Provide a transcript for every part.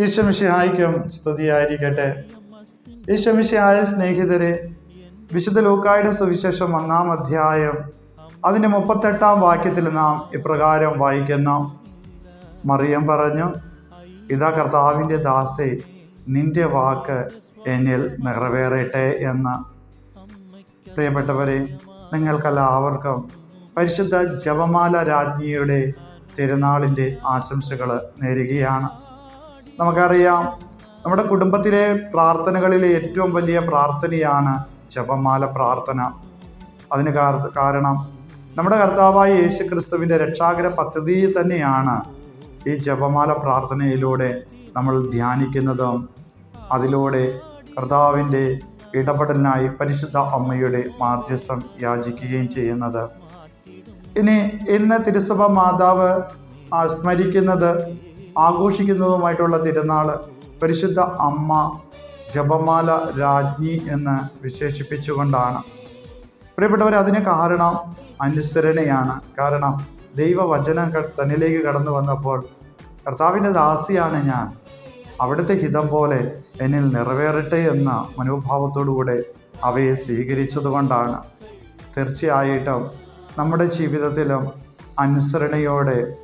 ഈശമിഷിഹായിക്കും സ്തുതിയായിരിക്കട്ടെ. ഈശ്വമിഷിഹായ സ്നേഹിതരെ വിശുദ്ധ ലൂക്കായുടെ സുവിശേഷം ഒന്നാം അധ്യായം അതിന്റെ മുപ്പത്തെട്ടാം വാക്യത്തിൽ നാം ഇപ്രകാരം വായിക്കുന്നു. മറിയം പറഞ്ഞു ഇതാ കർത്താവിന്റെ ദാസേ നിന്റെ വാക്ക് എന്നിൽ നിറവേറട്ടെ എന്ന്. പ്രിയപ്പെട്ടവരെ നിങ്ങൾക്കെല്ലാവർക്കും പരിശുദ്ധ ജപമാല രാജ്ഞിയുടെ തിരുനാളിന്റെ ആശംസകൾ നേരുകയാണ്. നമുക്കറിയാം നമ്മുടെ കുടുംബത്തിലെ പ്രാർത്ഥനകളിലെ ഏറ്റവും വലിയ പ്രാർത്ഥനയാണ് ജപമാല പ്രാർത്ഥന. അതിന് കാരണം നമ്മുടെ കർത്താവായ യേശു ക്രിസ്തുവിന്റെ രക്ഷാകര പദ്ധതി തന്നെയാണ് ഈ ജപമാല പ്രാർത്ഥനയിലൂടെ നമ്മൾ ധ്യാനിക്കുന്നതും അതിലൂടെ കർത്താവിന്റെ ഇടപെടലിനായി പരിശുദ്ധ അമ്മയുടെ മാധ്യസ്ഥം യാചിക്കുകയും ചെയ്യുന്നത്. ഇനി ഇന്ന് തിരുസഭ മാതാവ് സ്മരിക്കുന്നത് ആഘോഷിക്കുന്നതുമായിട്ടുള്ള തിരുനാൾ പരിശുദ്ധ അമ്മ ജപമാല രാജ്ഞി എന്ന് വിശേഷിപ്പിച്ചുകൊണ്ടാണ്. പ്രിയപ്പെട്ടവർ അതിന് കാരണം അനുസരണയാണ്. കാരണം ദൈവവചനം തന്നിലേക്ക് കടന്നു വന്നപ്പോൾ കർത്താവിന്റെ ദാസിയാണ് ഞാൻ. അവിടുത്തെ ഹിതം പോലെ എന്നിൽ നിറവേറട്ടെ എന്ന മനോഭാവത്തോടുകൂടെ അവയെ സ്വീകരിച്ചതുകൊണ്ടാണ്. തീർച്ചയായിട്ടും നമ്മുടെ ജീവിതത്തിലും അനുസരണയോടെ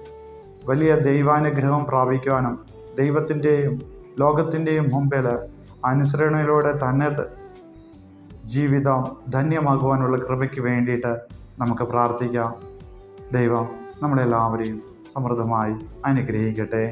വലിയ ദൈവാനുഗ്രഹം പ്രാപിക്കുവാനും ദൈവത്തിന്റെയും ലോകത്തിന്റെയും മുമ്പിൽ അനുസരണയിലൂടെ തന്നെ ജീവിതം ധന്യമാകുവാനുള്ള കൃപയ്ക്ക് വേണ്ടിയിട്ട് നമുക്ക് പ്രാർത്ഥിക്കാം. ദൈവം നമ്മളെല്ലാവരെയും സമൃദ്ധമായി അനുഗ്രഹിക്കട്ടെ.